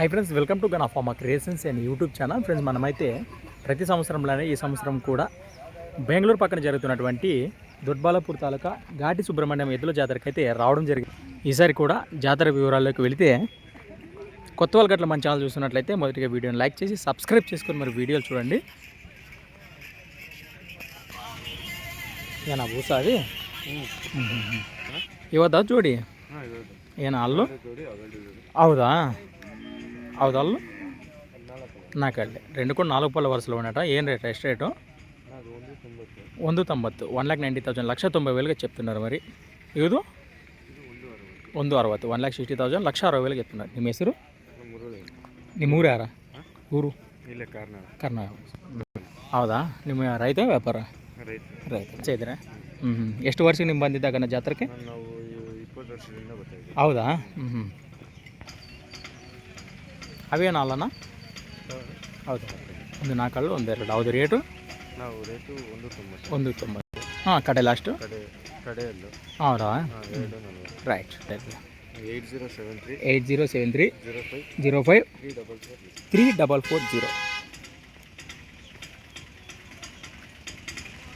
Hi friends welcome to gun of మా creations and YouTube channel friends మనమైతే ప్రతి సంవత్సరంలోనే ఈ సంవత్సరం కూడా బెంగళూరు పక్కన జరుగుతున్నటువంటి దుర్బాలపూర్ తాలూకా ఘాటి సుబ్రహ్మణ్యం ఎద్దుల జాతరకు అయితే రావడం జరిగింది. ఈసారి కూడా జాతర వివరాల్లోకి వెళితే కొత్త వాళ్ళ గట్ల మంచి ఛానల్ చూస్తున్నట్లయితే మొదటిగా వీడియోని లైక్ చేసి సబ్స్క్రైబ్ చేసుకొని మరి వీడియోలు చూడండి. ఏనా పూస అది? ఇవ్వదా చూడి ఏనా అల్లు? అవుదా? ಹೌದಾ ಅಲ್ಲು ನಾಲ್ಕಲ್ಲಿ రెండు కూడా నాలుగు పళ్ళ వరుసలో ఉన్నట ఏం రేట్ ಎಷ್ಟು ರೇಟು ಒಂದು ತೊಂಬತ್ತು ಒನ್ ಲ್ಯಾಕ್ ನೈಂಟಿ ತೌಸಂಡ್ ಲಕ್ಷ ತೊಂಬೈ వేలుగా చెప్తున్నారు మరి ಇದು ಒಂದು ಅರವತ್ತು one lakh sixty thousand lakh ಅರವೈ వేలుగా చెప్తున్నారు ನಿಮ್ಮ ಹೆಸರು ನಿಮ್ಮ ಊರು ಯಾರ ಊರು ಇಲ್ಲ ಕಾರ್ನಾಡ ಕರ್ನಾಟಕ ಹೌದಾ ನಿಮ್ಮ ರೈತ ವ್ಯಾಪಾರ ರೈತ ರೈತ ಇದ್ರೆ ಹ್ಞೂ ಹ್ಞೂ ಎಷ್ಟು ವರ್ಷಕ್ಕೆ ನಿಮ್ಗೆ ಬಂದಿದ್ದಾಗ ಜಾತ್ರೆಗೆ ನಾವು ಇಪ್ಪತ್ತು ವರ್ಷದಿಂದ ಬರ್ತಾ ಇದ್ದೀವಿ ಹೌದಾ ಹ್ಞೂ ಹ್ಞೂ ಅವೇನು ಅಲ್ಲನ ಹೌದು ಒಂದು ನಾಲ್ಕಲ್ಲು ಒಂದೆರಡು ಹೌದು ರೇಟು ನಾವು ರೇಟು ಒಂದು ತೊಂಬತ್ತು ಒಂದು ತೊಂಬತ್ತು ಹಾಂ ಕಡೆ ಲಾಸ್ಟು ಕಡೆ ಕಡೆಯಲ್ಲೂ ಹೌದಾ ಹಾಂ ಎರಡು ನಲ್ವತ್ತು right eight zero seven three eight zero seven three zero five zero five three double four three double four zero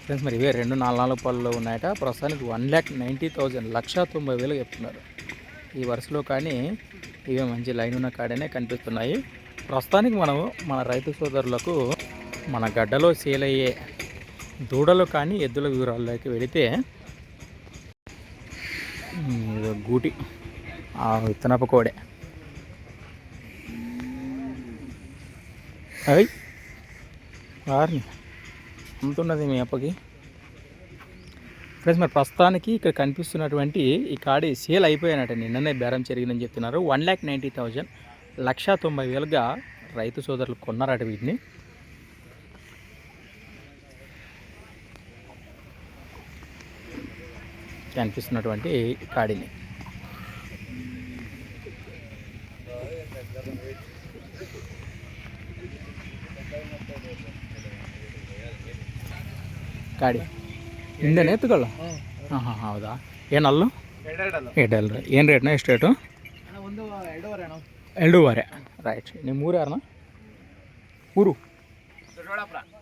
friends మరి ఇవే రెండు నాలుగు నాలుగు పళ్ళు ఉన్నాయట ప్రస్తుతానికి వన్ ల్యాక్ నైంటీ థౌజండ్ లక్ష తొంభై వేలు చెప్తున్నారు ఈ వరుసలో కానీ ఇవే మంచి లైన్ ఉన్న కాడనే కనిపిస్తున్నాయి. ప్రస్తుతానికి మనము మన రైతు సోదరులకు మన గడ్డలో సేల్ అయ్యే దూడలు కానీ ఎద్దుల వివరాల్లోకి వెళితే గూటి ఆ విత్తనపు కోడే. అవి వారిని అమ్ముతున్నది మీ అప్పకి. ఫ్రెండ్స్ మరి ప్రస్తుతానికి ఇక్కడ కనిపిస్తున్నటువంటి ఈ కాడి సేల్ అయిపోయానట నిన్ననే బేరం జరిగిందని చెప్తున్నారు. వన్ ల్యాక్ నైంటీ థౌజండ్ లక్ష తొంభై వేలుగా రైతు సోదరులు కొన్నారట వీటిని. కనిపిస్తున్నటువంటి కాడిని. కాడి. ಹಿಂದೆನೇ ಎತ್ತುಗಳು ಹಾಂ ಹಾಂ ಹೌದಾ? ಏನಲ್ಲು? ಎಡಲ್ ರೀ ಏನು ರೇಟ್ನ ಎಷ್ಟು ರೇಟು ಎರಡೂವರೆ ರೈಟ್ ನಿಮ್ಮ ಊರು ಯಾರಣ್ಣ ಊರು?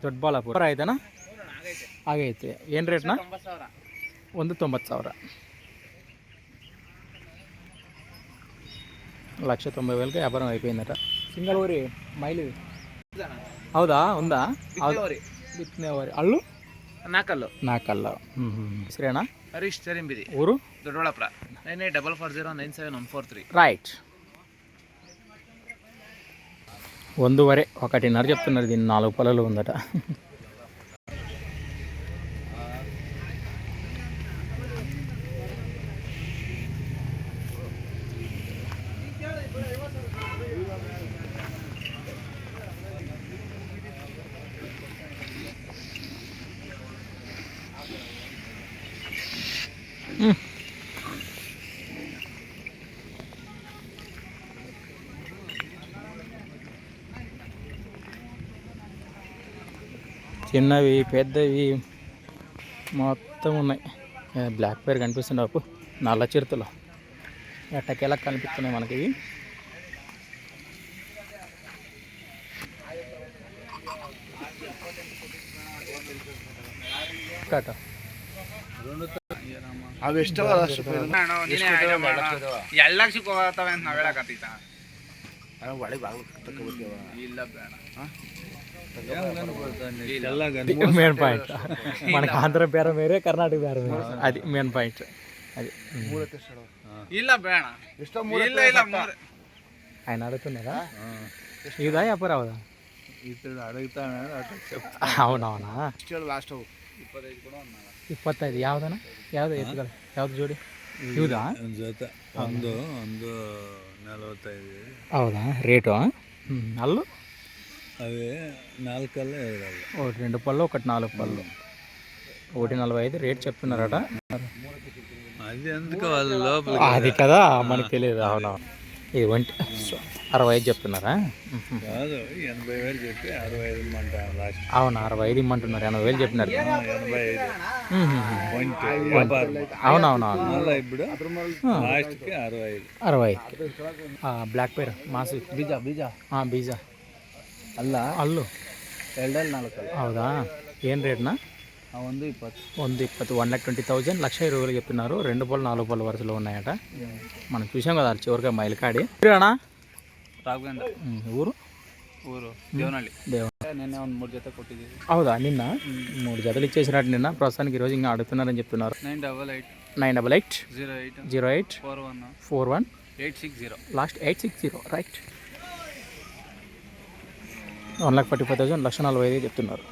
ದೊಡ್ಡಬಳ್ಳಾಪುರ. ಆಯ್ತಾನ ಆಗೈತೆ. ಏನು ರೇಟ್ನ ಒಂದು ತೊಂಬತ್ತು ಸಾವಿರ. ಲಕ್ಷ ತೊಂಬೈ ವೇಲಕ್ಕೆ ವ್ಯಾಪಾರ ಐಪೋಯಿಂದಟ ಸಿಂಗಲ್ ಊರಿ ಮೈಲಿ. ಹೌದಾ? ಒಂದಾ? ಬಿತ್ತನೆ ಅವರಿ ಅಳ್ಳು ನಾಲ್ಕಲ್ಲು ನಾಲ್ಕಲ್ಲ ಹ್ಞೂ ಹ್ಞೂ ಹೆಸರೇನಾ ಹರೀಶ್ ಚರಿಂಬಿದಿ ಊರು Doddaballapura nine eight double four zero nine seven one four three right ಒಂದೂವರೆ ఒకటిన్నర చెప్తున్నారు దీన్ని నాలుగు పొలాలు ఉందట చిన్నవి పెద్దవి మొత్తం ఉన్నాయి బ్లాక్ పేర్ కనిపిస్తున్నాయి అప్పు నల్ల చిరుతలు. ఎట్టకేలా కనిపిస్తున్నాయి మనకి ఇవి? కాట ಅವು ಎಷ್ಟು ಎರಡು ಲಕ್ಷಕ್ಕೆ ಹೋಗತ್ತವೆ ಅಂತ ನಾವು ಹೇಳಕತ್ತೀತ ಒಳಗೆ ಬಾಗಿಲು ತಗೋಬೋದೇವ ಇಲ್ಲ ಬೇಡ మెయిన్ పాయింట్ మనకి ఆంధ్ర బేరం వేరే కర్ణాటక బేరం వేరే అది మెయిన్ పాయింట్ అది ಇಲ್ಲ ಬೇಡ ಎಷ್ಟೋ ಇಲ್ಲ ಇಲ್ಲ ಮೂರು ఆయన అడుగుతున్నారా ఇదా వ్యాపారం అవుదా ಇತ್ತು ಅಡಗ್ತಾನೆ అవునవునా ಇಷ್ಟು ಲಾಸ್ಟ್ ಅವು ಇಪ್ಪತ್ತೈದು ಯಾವ್ದನ ಯಾವ್ದು ಎತ್ತುಗಳು ಯಾವ್ದು ಜೋಡಿ ಇವುದಾ ಒಂದು ಜೊತೆ ಒಂದು ಒಂದು ನಲವತ್ತೈದು ಹೌದಾ ರೇಟು ಹ್ಞೂ అల్లు అవి నాలుకల్లే ఇవ్వాలి ఒకటి రెండు పళ్ళు ఒకటి నాలుగు పళ్ళు ఒకటి నలభై ఐదు రేట్ చెప్తున్నారట అది ఎందుకు వాళ్ళ లోపల అది కదా మనకి తెలియదు అవునవును ఈ వంటి అరవై ఐదు చెప్తున్నారా? కాదు ఎనభై వేలు చెప్పి అరవై ఐదు ఇమ్మంటారు అవును అరవై ఐదు ఇమ్మంటున్నారు ఎనభై వేలు చెప్పినారు. ఎనభై అవునవునవును ఇప్పుడు అరవై అరవై ఐదు. బ్లాక్ పేర్ మాసి. బీజా బీజా? బీజా. అల్లా? అల్లు. నాలుగు హౌదా ఏం రేట్నా? వంద ఇప్పటి. ಒಂದು ఇప్పటి. వన్ ల్యాక్ ట్వంటీ థౌజండ్ లక్ష ఇరవై వేలు చెప్పినారు. రెండు పళ్ళు నాలుగు పళ్ళు వరుసలో ఉన్నాయట. మనం చూసాం కదా చివరిగా మైలకాడి. అన్నా? ఊరు? ఊరు. ಊರು ದೇವನಹಳ್ಳಿ దేవ ನಿನ್ನೆ ಒಂದು ಮೂರು నిన్న? మూడు జతలు ఇచ్చేసినట్టు నిన్న. ప్రస్తుతానికి ఈరోజు ఇంకా అడుగుతున్నారని చెప్తున్నారు. Nine double eight. Nine double eight. Zero eight. Zero eight. Four one. Four one. Eight six zero. Last eight six zero. Right. One lakh forty five thousand లక్ష నలభై ఐదు చెప్తున్నారు.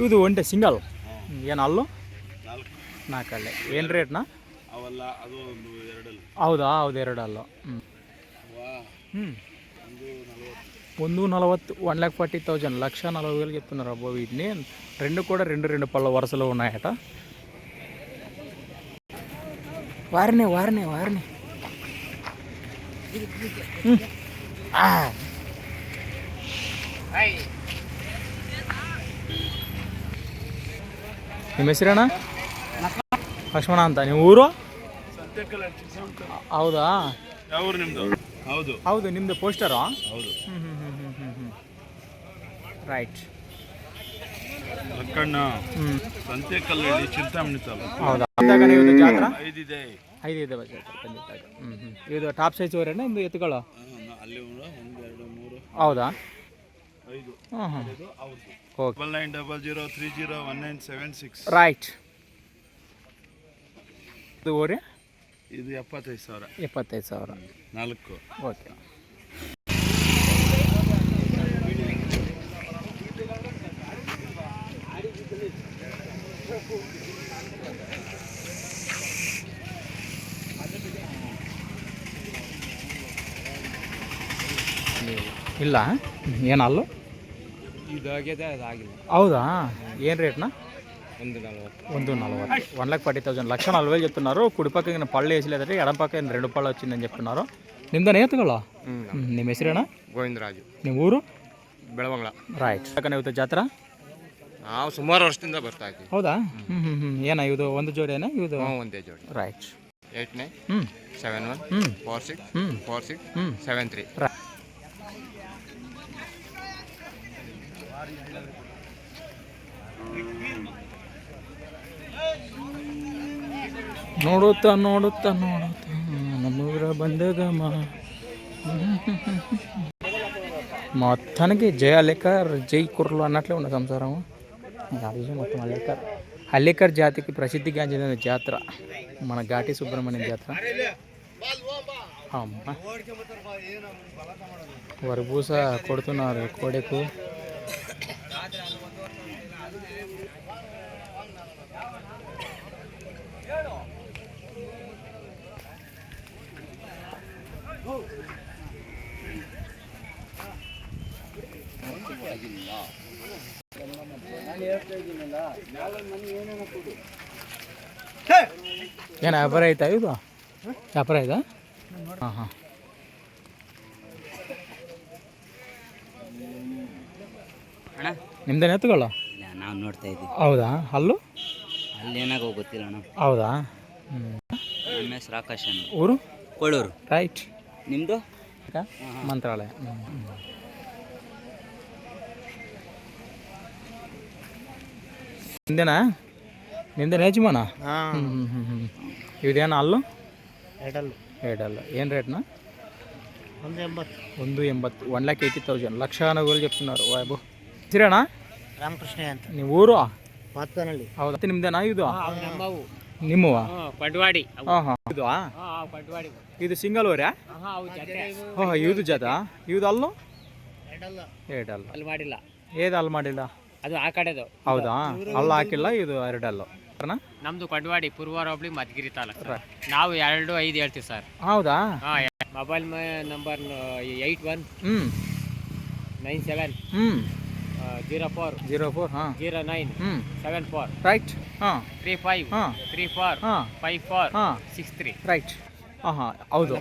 ಇದು ಒಂಟೆ ಸಿಂಗಲ್ ಏನು ಅಲ್ಲು ನಾಲ್ಕಲ್ಲೇ ಏನು ರೇಟ್ನಾ ಅವಲ್ಲ ಅದು ಒಂದು ಎರಡಲ್ಲ ಹೌದಾ ಹೌದು ಎರಡು ಅಲ್ಲು ಹ್ಞೂ ಹ್ಞೂ ಒಂದು నలవత్తు వన్ ల్యాక్ ఫార్టీ థౌజండ్ లక్ష నలభై వేలు చెప్తున్నారు అబ్బో వీటిని రెండు కూడా రెండు రెండు పళ్ళ వరుసలో ఉన్నాయట వారినే వారినే వారినే హ్మ్. ನಿಮ್ಮ ಹೆಸರಣ್ಣ ಲಕ್ಷ್ಮಣ ಅಂತ. ನೀವು ಊರು? ಹೌದಾ? ಹೌದು. ನಿಮ್ದು ಹೌದು. ನಿಮ್ಮದು ಪೋಸ್ಟರಾ ಹೌದು ರೈಟ್ ಲಕ್ಕಣ್ಣ ಹ್ಞೂ ಚಿಂತಾಮಣಿ ತಾಲೂಕು. ಹೌದಾ? ಜಾತ್ರಾ? ಐದಿದೆ. ಖಂಡಿತ ಹ್ಞೂ ಹ್ಞೂ ಇದು ಟಾಪ್ ಸೈಜ್ ಎತ್ತುಗಳು? ಅಲ್ಲಿ ಒಂದು ಎರಡು ಮೂರು. ಹೌದಾ? ಐದು. ಹಾಂ ಹಾಂ double nine double zero three zero one nine seven six right ಇದು ಓರಿ? ಇದು ಎಪ್ಪತ್ತೈದು ಸಾವಿರ. ಎಪ್ಪತ್ತೈದು ಸಾವಿರ. ನಾಲ್ಕು. ಓಕೆ ಇಲ್ಲ. ಏನು ಅಲ್ಲು? ಇದಾಗಿದೆ ಅದಾಗಿಲ್ಲ ಹೌದಾ ಏನು ರೇಟ್ನಾ ಒಂದು ನಲ್ವತ್ತು ಒಂದು నలభై వన్ లాక్ ఫార్టీ థౌసండ్ లక్ష నలభై వేలు చెప్తున్నారు కుడి పక్క ఈయన పళ్ళు వేసలేదంటే ఎడం పక్క ఈయన రెండు పళ్ళు వచ్చిందని చెప్తున్నారు నిమ్దా ఎత్తుకోలో ನಿಮ್ಮ ಹೆಸರೇನ ಗೋವಿಂದರಾಜು ನಿಮ್ಮ ಊರು ಬೆಳವಂಗ್ಲ ರೈಟ್ ಯಾಕಂದ್ರೆ ಇವತ್ತು ಜಾತ್ರಾ ನಾವು ಸುಮಾರು ವರ್ಷದಿಂದ ಬರ್ತಾ ಇದ್ದೀವಿ ಹೌದಾ ಹ್ಞೂ ಹ್ಞೂ ಹ್ಞೂ ಏನ ಇದು ಒಂದು ಜೋಡಿನ ಇದು ಹ್ಞೂ ಒಂದೇ ಜೋಡಿ ರೈಟ್ ಏಯ್ಟ್ ನೈನ್ ಹ್ಞೂ ಸೆವೆನ್ ಒನ್ ಹ್ಞೂ ಫೋರ್ ಸಿಕ್ಸ್ ಹ್ಞೂ ಫೋರ್ ಸಿಕ್ಸ್ ಹ್ಞೂ ಸೆವೆನ್ ತ್ರೀ ನೋಡುತ್ತಾ ನೋಡುತ್ತಾ ನೋಡುತ್ತಾ నన్నూర బందగమ మొత్తానికి జయ అల్లేకర్ జై కుర్రలు అన్నట్లే ఉన్న సంసారం రాజు మొత్తం అల్లేకర్ అల్లేకర్ జాతికి ప్రసిద్ధిగాంచిన జాతర మన ఘాటి సుబ్రహ్మణ్యం జాతర అమ్మ వరబూస కొడుతున్నారు కోడెకు ಏನು ವ್ಯಾಪಾರ ಆಯ್ತಾ ಇದು? ವ್ಯಾಪಾರ ಆಯ್ತಾ? ಹಾಂ ಹಾಂ. ಅಣ್ಣ? ನಿಮ್ದೇನು ಎತ್ತುಗಳು? ನಾವು ನೋಡ್ತಾ ಇದ್ದೀವಿ ಹೌದಾ? ಅಲ್ಲೂ ಅಲ್ಲಿ ಏನಾಗೋ ಗೊತ್ತಿಲ್ಲ ಅಣ್ಣ. ಹೌದಾ? ಹ್ಞೂ ನಮ್ಮ ಹೆಸರು ಆಕಾಶ್ ಊರು? ಕೊಳ್ಳೂರು ರೈಟ್. ನಿಮ್ಮದು ಮಂತ್ರಾಲಯ ಹ್ಮ್. ನಿಂದೇನಾ ನಿಂದೇನ ಯಜಮಾನ ಹ್ಞೂ ಹ್ಞೂ ಹ್ಞೂ ಹ್ಞೂ ಇದೇನು ಅಲ್ಲು ಎಡಲ್ ಎರಡಲ್ಲ ಏನು ರೇಟ್ನ ಒಂದು ಎಂಬತ್ತು ಒಂದು ಎಂಬತ್ತು ಒನ್ ಲ್ಯಾಕ್ ಏಯ್ಟಿ ತೌಸಂಡ್ లక్ష నవ్వులు చెప్తున్నారు బాబు సిరేనా రామకృష్ణ ಅಂತ నీ ఊరు ಪಾತ್ಪನಲ್ಲಿ ಹೌದಾ ನಿಮ್ದೇನಾ ಇದು ನಮ್ಮವು ಪಡ್ವಾಡಿ. ಹಾಂ ಹಾಂ ಇದು ಪಡ್ವಾಡಿ ಇದು ಸಿಂಗಲ್ ಓರ್ಯಾ ಹಾಂ ಇದು ಜತ ಇದು ಅಲ್ಲೋ? ಎರಡಲ್ಲ. ಎರಡಲ್ಲ. ಅಲ್ಲಿ ಮಾಡಿಲ್ಲ. ಏದು ಅಲ್ಲಿ ಮಾಡಿಲ್ಲ? ಅದು ಆ ಕಡೆದು. ಹೌದಾ? ಅಲ್ಲ ಹಾಕಿಲ್ಲ ಇದು ಎರಡಲ್ಲು? ನಮ್ದು ಪಡ್ವಾಡಿ ಪೂರ್ವ ಹೋಬಳಿ ಮಧುಗಿರಿ ತಾಲೂಕು ನಾವು ಎರಡು ಐದು ಹೇಳ್ತೀವಿ ಸರ್. ಹೌದಾ? ಮೊಬೈಲ್ ನಂಬರ್ ಏಯ್ಟ್ ಒನ್ ಹ್ಞೂ ನೈನ್ ಸೆವೆನ್ ಹ್ಞೂ ಜೀರೋ ಫೋರ್ ಜೀರೋ ಫೋರ್ ಹಾಂ ಜೀರೋ ನೈನ್ ಹ್ಞೂ ಸೆವೆನ್ ಫೋರ್ ರೈಟ್ ಹಾಂ ತ್ರೀ ಫೈವ್ ಹಾಂ ತ್ರೀ ಫೋರ್ ಹಾಂ ಫೈವ್ ಫೋರ್ ಹಾಂ ಸಿಕ್ಸ್ ತ್ರೀ ರೈಟ್ ಹಾಂ ಹಾಂ ಹೌದು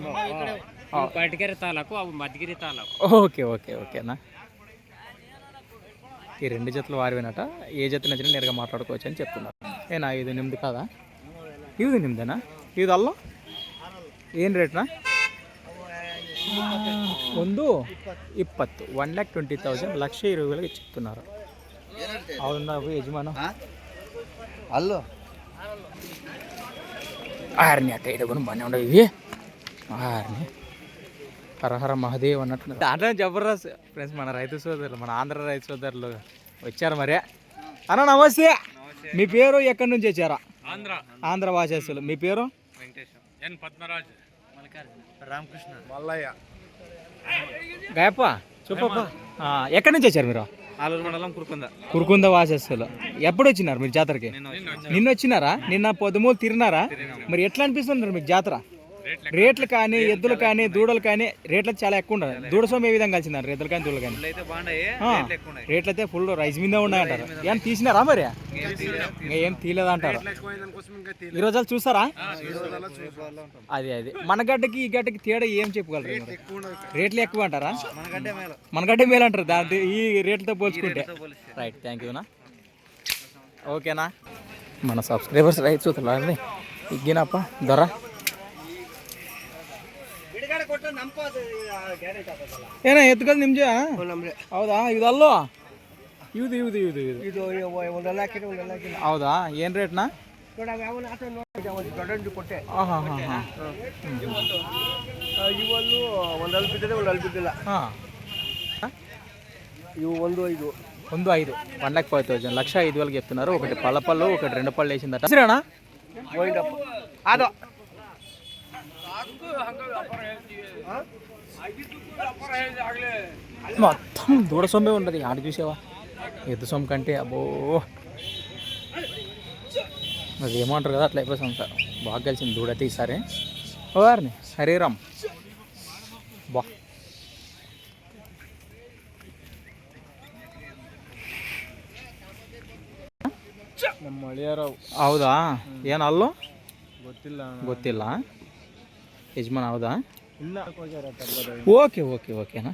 ಕೊರಟಗೆರೆ ತಾಲೂಕು అవి మధుగిరి తాలూకు ఓకే ఓకే ఓకేనా ఈ రెండు జతలు వారివేనట ఏ జత నచ్చిన నేరుగా మాట్లాడుకోవచ్చు అని చెప్తున్నారు ఏనా ఇది నిమ్ది కాదా ఇది నిమ్దేనా ఇది అల్లో ఏం ರೇಟ್ನಾ ಒಂದು ಇಪ್ಪತ್ತು one lakh twenty thousand lakh ಇರುವ ವೇಳೆಗೆ చెప్తున్నారు అవునా అవి యజమాను ಅಲ್ಲೋ ఆరిని అట్ట ఇడగొని బాగానే ఉండవు ఇవి ఆరిని హరహర మహదేవ్ అన్నట్టు దాంట్లో జబర్దస్త్ ఫ్రెండ్స్ మన రైతు సోదరులు మన ఆంధ్ర రైతు సోదరులు వచ్చారు మరి అన్న నమస్తే మీ పేరు ఎక్కడి నుంచి వచ్చారా ఆంధ్ర ఆంధ్ర వాసేసులు మీ పేరు వెంకటేశ్వర ఎన్ పద్మరాజు రామకృష్ణ. మల్లయ్య. గాయప్ప ఎక్కడి నుంచి వచ్చారు మీరు? ఆలూరు మండలం కురుకుంద. కురుకుంద వాసేస్తులు ఎప్పుడు వచ్చినారు మీరు జాతరకి? నిన్న వచ్చినారా? నిన్న పొద్దుమూలు తిరినారా మరి ఎట్లా అనిపిస్తున్నారు మీకు జాతర? రేట్లు కానీ ఎద్దులు కానీ దూడలు కానీ రేట్లు చాలా ఎక్కువ ఉండదు దూడ సోమ ఏ విధంగా కలిసిందంటారు ఎద్దులు కానీ దూడలు కానీ. రేట్లు అయితే ఫుల్ రైస్ మీద ఉన్నాయంటారు ఏం తీసినారా మరి? ఇంకా ఏం తీయలేదంటారు ఈ రోజు చూస్తారా? అది అది. మన గడ్డకి ఈ గడ్డకి తేడా ఏం చెప్పగలరు? రేట్లు ఎక్కువ అంటారా? మనగడ్డే మేలు. అంటారు. దాంట్లో ఈ రేట్లతో పోల్చుకుంటే. రైట్ థ్యాంక్ యూనా ఓకేనా మన సబ్స్క్రైబర్స్ రైతు చూడాలి ఇగ్గినప్ప దొర. ಏನ ಎತ್ಕಲ್ ನಿಮ್ಜ ಹೌದಾ ಇದಲ್ಲೋ ಇವ್ದು ಇವ್ದು ಇವ್ದು ಇದು ಇದು ಒಂದೆಲ್ಲ ಹಾಕಿದ್ರೆ ಒಂದೆಲ್ಲ ಹಾಕಿಲ್ಲ ಹೌದಾ ಏನ್ ರೇಟ್ನಾ ದೊಡ್ಡ ಕೊಟ್ಟೆ ಹಾಂ ಹಾಂ ಹಾಂ ಹಾಂ ಇವನ್ನು ಒಂದು ಅಲ್ಪ ಬಿದ್ದಿದೆ ಒಂದು ಅಲ್ಪ ಬಿದ್ದಿಲ್ಲ ಹಾಂ ఇవి ಒಂದು ఐదు ಒಂದು ఐదు వన్ ల్యాక్ ఫైవ్ థౌసండ్ లక్ష ఐదు వేలకి చెప్తున్నారు ఒకటి పళ్ళ పళ్ళు ఒకటి రెండు పళ్ళు వేసిందట సరేనా పోయిందప్ప అదో మొత్తం దూడ సొమ్మే ఉండదు ఆడ చూసావా ఎద్దు సొమ్ము కంటే అబ్బో అది ఏమంటారు కదా అట్లా అయిపోయి అంత బాగా కలిసింది దూడైతే ఈసారి వారిని హరిరామ్ బా ನಮ್ಮ ಮಳೆಯರಾವ್ ಹೌದಾ ಏನು ಅಲ್ಲೋ ಗೊತ್ತಿಲ್ಲ ಗೊತ್ತಿಲ್ಲ యజమాని అవుదా ಇಲ್ಲ ఓకే ఓకే ఓకేనా?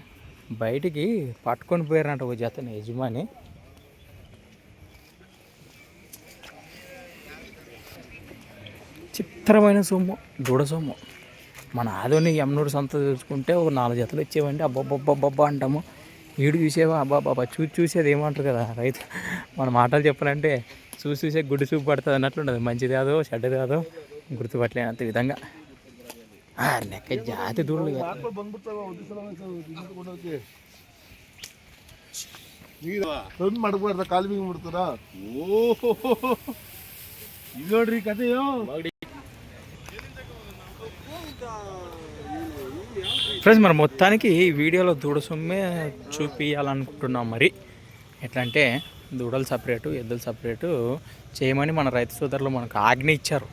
బయటికి పట్టుకొని పోయారంట ఓ జతని యజమాని. చిత్రమైన సొమ్ము దూడ సొమ్ము. మన ఆదోని ఎమ్నూరు సంత చూసుకుంటే ఒక నాలుగు జతలు వచ్చేవండి అబ్బబ్బబ్బబ్బబ్బా అంటాము. ఈడు చూసేవా? అబ్బాబ్బా చూసి చూసేది ఏమంటారు కదా? రైతు మన మాటలు చెప్పాలంటే చూసి చూసే గుడ్డు చూపు పడుతుంది అన్నట్లుండదు. మంచిది కాదో చెడ్డది కాదో గుర్తుపట్టలేనంత విధంగా. ఆ, లెక్క జాతి దూడలు కాదు. ತಂದು ಮಾಡ್ಬಾರ್ದ ಕಾಲು ಬಿಂಗ್ ಬಿಡ್ತಾರ ಓಹೋ ಇದು ನೋಡ್ರಿ ಕಥೆಯೋ ఫ్రెండ్స్ మరి మొత్తానికి ఈ వీడియోలో దూడ సొమ్మే చూపించాలనుకుంటున్నాం మరి ఎట్లా అంటే దూడలు సపరేటు ఎద్దులు సపరేటు చేయమని మన రైతు సోదరులు మనకు ఆజ్ఞ ఇచ్చారు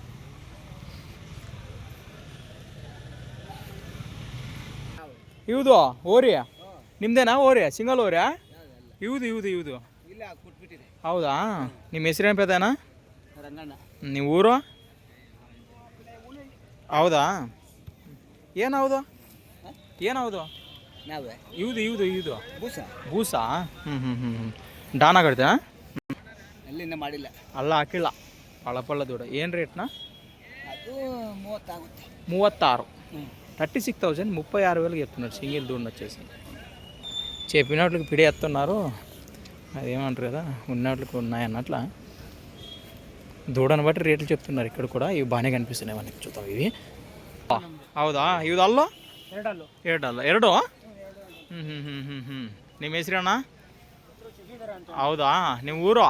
ಇವ್ದು ಓರಿಯ ನಿಮ್ದೇನಾ ಓರಿ? ಸಿಂಗಲ್ ಓರಿಯ ಇವ್ದು ಇವ್ದು ಇವ್ದು. ಹೌದಾ? ನಿಮ್ಮ ಹೆಸರೇನು ಪೇದನಾ ನೀವು ಊರು? ಹೌದಾ? ಏನೌದು ಏನೌದು ಇವ್ದು ಇವ್ದು ಇವ್ದು. ಬೂಸಾ ಹ್ಞೂ ಹ್ಞೂ ಹ್ಞೂ ಹ್ಞೂ ಮಾಡಿಲ್ಲ. ಅಲ್ಲ ಹಾಕಿಲ್ಲ. ಪಳಪಳ್ಳ ದೂಡ. ಏನು ರೇಟ್ನಾ? ಮೂವತ್ತಾರು. థర్టీ సిక్స్ థౌజండ్ ముప్పై ఆరు వేలకు చెప్తున్నారు సింగిల్ దూడ వచ్చేసి చెప్పినట్లకి పిడేస్తున్నారు అదేమంటారు కదా ఉన్నట్లకి ఉన్నాయన్నట్ల దూడను బట్టి రేట్లు చెప్తున్నారు ఇక్కడ కూడా ఇవి బాగానే కనిపిస్తున్నాయి మనకి చూద్దాం ఇవి ಹೌದಾ ಇವ್ದು ಅಲ್ಲೋ ಎರಡಲ್ಲು ಎರಡಲ್ಲ ಎರಡು ಹ್ಞೂ ಹ್ಞೂ ಹ್ಞೂ ಹ್ಞೂ ಹ್ಞೂ ನಿಮ್ಮ ಹೆಸ್ರಣ್ಣ ಹೌದಾ ನಿಮ್ಮ ಊರು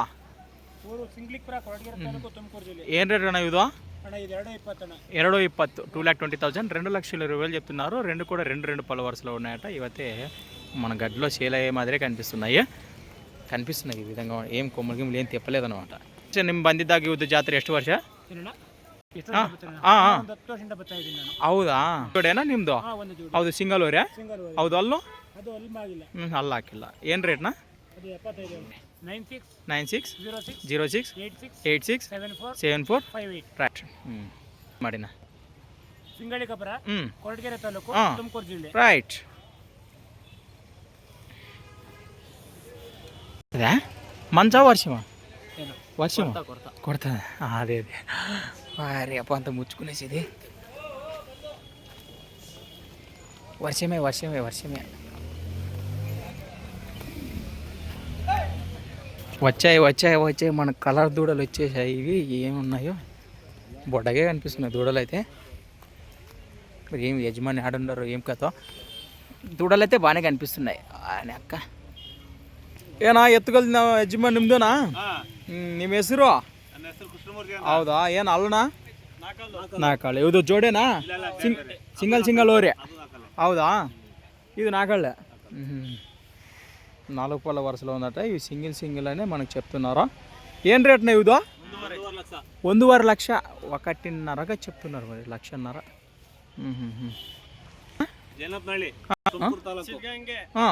ಊರು ಸಿಂಗ್ಲಿಕ್ಪುರ ಕೊರಟಗೆರೆ ತಾಲೂಕು ತುಮಕೂರು ಜಿಲ್ಲೆ ఏం రేట్ అన్న ఇదో ಅಣ್ಣ ಇದು ಎರಡು ಇಪ್ಪತ್ತಣ್ಣ ಎರಡು ఇప్పత్తు టూ ల్యాక్ ట్వంటీ థౌసండ్ రెండు లక్షల ఇరవై వేలు చెప్తున్నారు రెండు కూడా రెండు రెండు పళ్ళ వరుసలో ఉన్నాయట ఇవైతే మన గడ్డిలో సేల్ అయ్యే మాదిరే కనిపిస్తున్నాయి కనిపిస్తున్నాయి ఈ విధంగా ఏం కొమ్మలు గిమ్మలు ఏం తిప్పలేదన్నమాట ಸರ್, ನಿಮ್ಮ ಬಂದಿದ್ದಾಗ ಇವತ್ತು ಜಾತ್ರೆ ಎಷ್ಟು ವರ್ಷ ಏನಣ್ಣ ಎಷ್ಟು ಹಾ, ವರ್ಷ ಬರ್ತಾನೆ? ಹಾ, ಹಾ. ಒಂದು ಹತ್ತು ವರ್ಷದಿಂದ ಬರ್ತಾ ಇದ್ದೀನಿ ನಾನು ಹೌದಾ ಜೋಡೇನಾ ನಿಮ್ಮದು ಹಾ ಒಂದು ಜೋಡಿ ಹೌದು ಸಿಂಗಲ್ ಓರ್ಯಾ ಸಿಂಗಲ್ ಹೌದು ಅಲ್ಲೂ ಅದು ಅಲ್ಲಿ ಆಗಿಲ್ಲ ಹ್ಞೂ ಅಲ್ಲ ಹಾಕಿಲ್ಲ ಏನು ರೇಟ್ನ ಅದು ಎಪ್ಪತ್ತೈದು nine six nine six zero six zero six eight six eight six seven four seven four five eight right ಹ್ಞೂ ಮಾಡಿನ ಸಿಂಗಳಿಕಪುರ ಹ್ಞೂ ಕೊರಟಗೆರೆ ತಾಲೂಕು ಹಾ. ತುಮಕೂರು ಜಿಲ್ಲೆ రైట్ అదే మంచా వర్షమా ಏನು వర్షమా ಕೊಡ್ತಾ కొడతా అదే అదే వారి అప్ప అంత ముచ్చుకునేసేది వర్షమే వచ్చాయి వచ్చాయి వచ్చాయి మన కలర్ దూడలు వచ్చేసాయి ఇవి ఏమున్నాయో బొడ్డగే కనిపిస్తున్నాయి దూడలు అయితే మరి ఏం యజమాని ఆడుండరు ఏం కథ దూడలు అయితే బాగానే కనిపిస్తున్నాయి అని అక్క ಏನಾ ಎತ್ತುಗಲ್ ಯಜಮಾನ್ ನಿಮ್ದುನಾ ಹ್ಮ್, ನಿಮ್ಮ ಹೆಸರು ಹೌದಾ ಏನು ಅಲ್ಲನಾ ನಾಲ್ಕಳ್ಳೆ ಇದು ಜೋಡೇನಾ ಸಿಂಗ್ ಸಿಂಗಲ್ ಸಿಂಗಲ್ ಓರೆ ಹೌದಾ ఇది నాకళ్ళే నాలుగు పళ్ళ వరుసలో ఉందట ఇవి సింగిల్ సింగిల్ అనే మనకు చెప్తున్నారు ఏం రేట్నా ఇదో ಒಂದೂವರೆ ಲಕ್ಷ ఒకటిన్నరగా చెప్తున్నారు మరి లక్షన్నర ಹ್ಮ್, ಹ್ಮ್, ಹ್ಮ್. ಜನಪ್ನಳ್ಳಿ ಹಾ? ತುಮಕೂರು ತಾಲೂಕು ಹಾ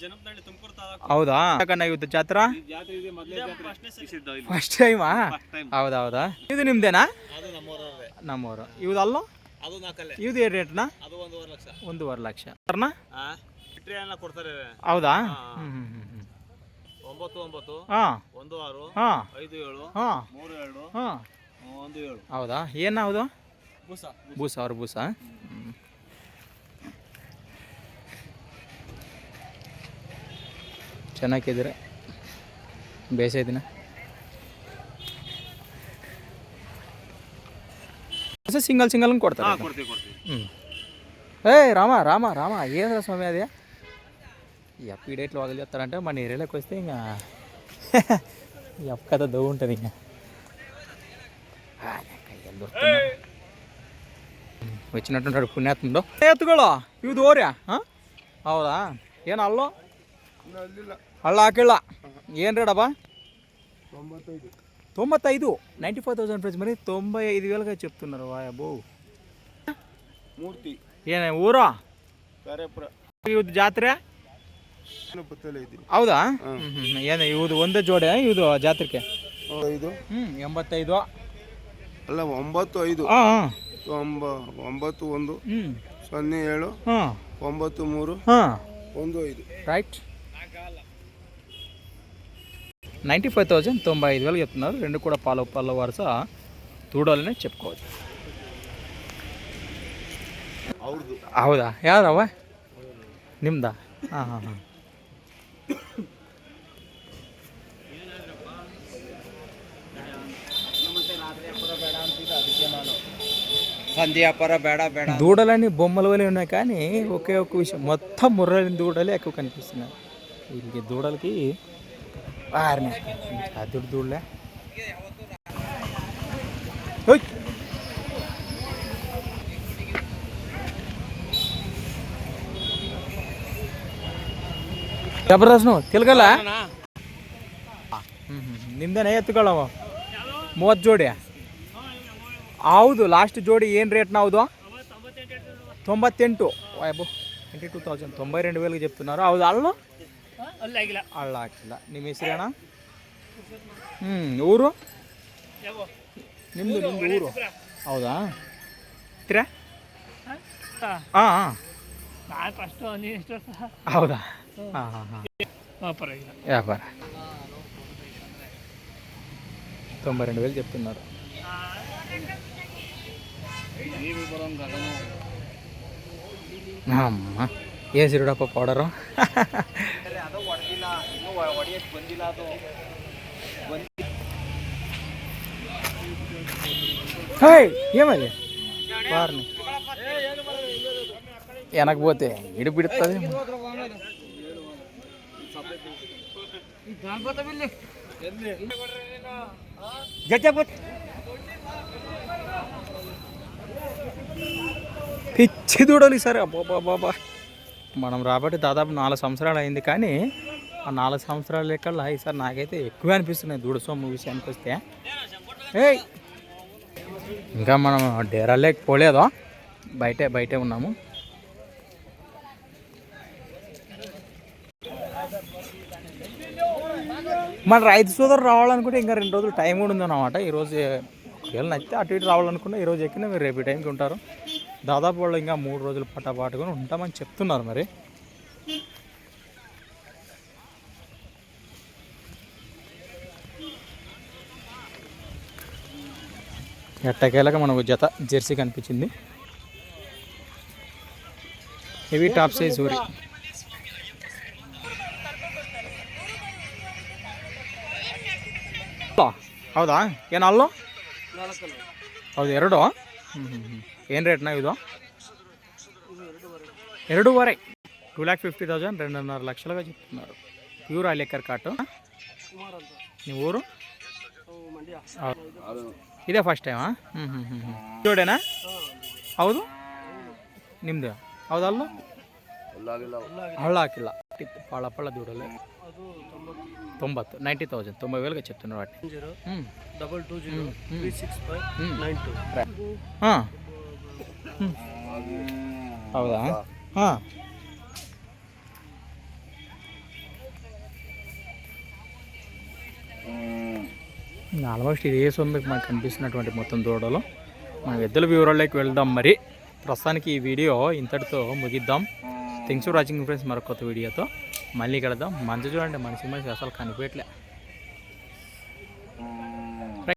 ಜನಪ್ನಳ್ಳಿ ತುಮಕೂರು ತಾಲೂಕು ಹೌದಾ ಯಾಕಣ್ಣ ಇವತ್ತು ಜಾತ್ರಾ ಈ ಜಾತ್ರೆ ಇದೆ ಮೊದಲೇ ಜಾತ್ರೆ ವಿಸಿಟ್ ಇಲ್ಲಿ ಫಸ್ಟ್ ಟೈಮಾ ಫಸ್ಟ್ ಟೈಮ್ ಹೌದಾ ಹೌದಾ ಇದು ನಿಮ್ದೇನಾ ಅದು ನಮ್ಮೂರವ್ರೆ ನಮ್ಮೂರು ಇವ್ದು ಅಲ್ಲೋ ಅದು ನಾಲ್ಕಲ್ಲೇ ಇವ್ದು ಏನು ರೇಟ್ನಾ ಅದು ಒಂದೂವರೆ ಲಕ್ಷ ಒಂದೂವರೆ ಲಕ್ಷ ಸರ್ನಾ ಆ ಬಿಟ್ರೆ ಅನ್ನ ಕೊಡ್ತಾರೆ. ಹೌದಾ? ಒಂಬತ್ತು ಒಂಬತ್ತು ಒಂದು ಆರು ಐದು ಏಳು ಮೂರು ಎರಡು ಒಂದು ಏಳು. ಹೌದಾ? ಏನು ಹೌದು ಬೂಸ ಬೂಸ ಅವ್ರ ಬೂಸ ಚೆನ್ನಾಗಿದ್ದೀರ? ಬೇಸೇ ದಿನ ಸಿಂಗಲ್ ಸಿಂಗಲ್ ಕೊಡ್ತಾರೆ ಹ್ಞೂ ಏಯ್ ರಾಮ ರಾಮ ರಾಮ ಏನರ ಸ್ವಾಮಿ ಅದೇ? ఇక వదిలి వదిలేస్తారంటే మన ఏరియాలోకి వస్తే ఇంకా ఈ అప్ కథ దవ్వు ఉంటుంది ఇంకా. వచ్చినట్టుంటాడు పుణ్యాత్ముడు. ఎత్తుకోడా ఇవి దోరా ఏం ಏನು అల్లా? ఆకిళ్ళ. ఏం రేడబ్బా తొంభై ఐదు నైంటీ ఫైవ్ థౌసండ్ ప్రైస్ మరి తొంభై ఐదు వేలుగా చెప్తున్నారు. వాయబో మూర్తి. ఏ ఊరా? జాతర? ಹೌದಾ ಏನು ಇವ್ದು ಒಂದೇ ಜೋಡೆ ಇವ್ದು ಜಾತ್ರೆಗೆ ಐದು ಹ್ಞೂ ಎಂಬತ್ತೈದು ಅಲ್ಲ ಒಂಬತ್ತು ಐದು ಹಾಂ ಹಾಂ ತೊಂಬ ಒಂಬತ್ತು ಒಂದು ಹ್ಞೂ ಸೊನ್ನೆ ಏಳು ಹಾಂ ಒಂಬತ್ತು ಮೂರು ಹಾಂ ಒಂದು ಐದು రైట్ నైంటీ ఫైవ్ థౌజండ్ తొంభై ఐదు వేలు చెప్తున్నారు రెండు కూడా పాల పళ్ళ వరుస తూడాలనే చెప్పుకోవచ్చు ಅವ್ರದ್ದು ಹೌದಾ ಯಾವ್ದವ ನಿಮ್ದಾ ಹಾಂ ಹಾಂ ಹಾಂ సంధి వ్యాపార బేడ బేడ. దూడలని బొమ్మల వలె ఉన్నాయి కానీ ఒకే ఒక విషయం. మొత్తం ముర్రని దూడలే ఎక్కువ కనిపిస్తున్నాయి. వీళ్ళకి దూడలకి వారిని అదుడు దూడలే. ఓయ్. ಜಬರ್ದಸ್ತ್ ನಾವು ತಿಳ್ಕಲ್ಲ ನಿಮ್ದೇನೆ ಎತ್ಕೊಳ್ಳವ ಮೂವತ್ತು ಜೋಡಿ ಹೌದು ಲಾಸ್ಟ್ ಜೋಡಿ ಏನು ರೇಟ್ನ ಹೌದು తొంభత్తెంటు వాయబో ట్వంటీ టూ థౌజండ్ తొంభై రెండు వేలకు చెప్తున్నారు అవుదు అల్లు ಅಲ್ಲಿ ಆಗಿಲ್ಲ అల్ల ಹಾಕಿಲ್ಲ ನಿಮ್ಮ ಹೆಸರೇನಾ ಹ್ಞೂ ಊರು ಯಾವ ನಿಮ್ಮದು ನಿಮ್ಮದು ಊರು ಹೌದಾ ಹತ್ತಿರ ಹಾಂ ಹಾಂ ಹಾಂ ನಾನು ಫಸ್ಟು ನೀನು ಎಷ್ಟು ವರ್ಷ ಹೌದಾ ಹಾಂ ಹಾಂ ಹಾಂ ಹಾಂ ಪರವಾಗಿಲ್ಲ వ్యాపార తొంభై రెండు వేలు చెప్తున్నారు అమ్మ ఏ సిరుడప్ప పౌడరు హేయ్, ఏమది వారిని వెనకపోతే ఇడిపిడుతుంది పిచ్చి దూడలు ఈసారి అబ్బాబా బాబా మనం రాబట్టి దాదాపు నాలుగు సంవత్సరాలు అయింది కానీ ఆ నాలుగు సంవత్సరాల లెక్కల్లో ఈసారి నాకైతే ఎక్కువ అనిపిస్తున్నాయి దూడ సొమ్ము విషయానికి వస్తే. ఏయ్! ఇంకా మనం డేరాలేకి పోలేదా? బయటే బయటే ఉన్నాము. మన రైతు సోదరు రావాలనుకుంటే ఇంకా రెండు రోజులు టైం కూడా ఉందన్నమాట. ఈరోజు ఒకవేళ నచ్చితే అటు ఇటు రావాలనుకున్నా ఈరోజు ఎక్కిన మీరు రేపు టైంకి ఉంటారు. దాదాపు వాళ్ళు ఇంకా మూడు రోజులు పట్టపాటుకొని ఉంటామని చెప్తున్నారు మరి. ఎట్టకేలాగా మనకు జత జెర్సీ కనిపించింది. ఇవి టాప్ సైజ్ ఊరి. ಹೌದಾ ಏನು ಅಲ್ಲೋ ಹೌದು ಎರಡು ಏನು ರೇಟ್ನ ಇದು ಎರಡೂವರೆ టూ ల్యాక్ ఫిఫ్టీ థౌజండ్ రెండున్నర లక్షలుగా చెప్తున్నారు ప్యూర్ ఆయిల్ కాటు నీ ఊరు ಹೌದು. ಇದೇ ಫಸ್ಟ್ ಟೈಮಾ ಹ್ಞೂ ಹ್ಞೂ ಹ್ಞೂ ಹ್ಞೂ ಜೋಡೇನಾ ಹೌದು ನಿಮ್ಮದು ಹೌದಲ್ಲ ಹಳ್ಳ ಹಾಕಿಲ್ಲ ಟಿಪ್ ಪಳ ಪಳ ದೂಡಲ್ಲ తొంభత్తు నైంటీ థౌజండ్ తొంభై వేలుగా చెప్తున్నారు వాటిని మ్మ్. Double two zero hmm. Three six five hmm. Nine to ఆ. మ్మ్. ಹೌದಾ ಹಾಂ ఆల్మోస్ట్ ఇదే సొమ్మికి మనకు కనిపిస్తున్నటువంటి మొత్తం దూడలు మనం ఎద్దుల వివరాల్లోకి వెళ్దాం మరి ప్రస్తుతానికి ఈ వీడియో ఇంతటితో ముగిద్దాం థింగ్స్ ఫర్ వాచింగ్ ఫ్రెండ్స్ మరొక కొత్త వీడియోతో మళ్ళీ కడదాం మంచి చూడండి మనిషి మనిషి అసలు కనిపించట్లే.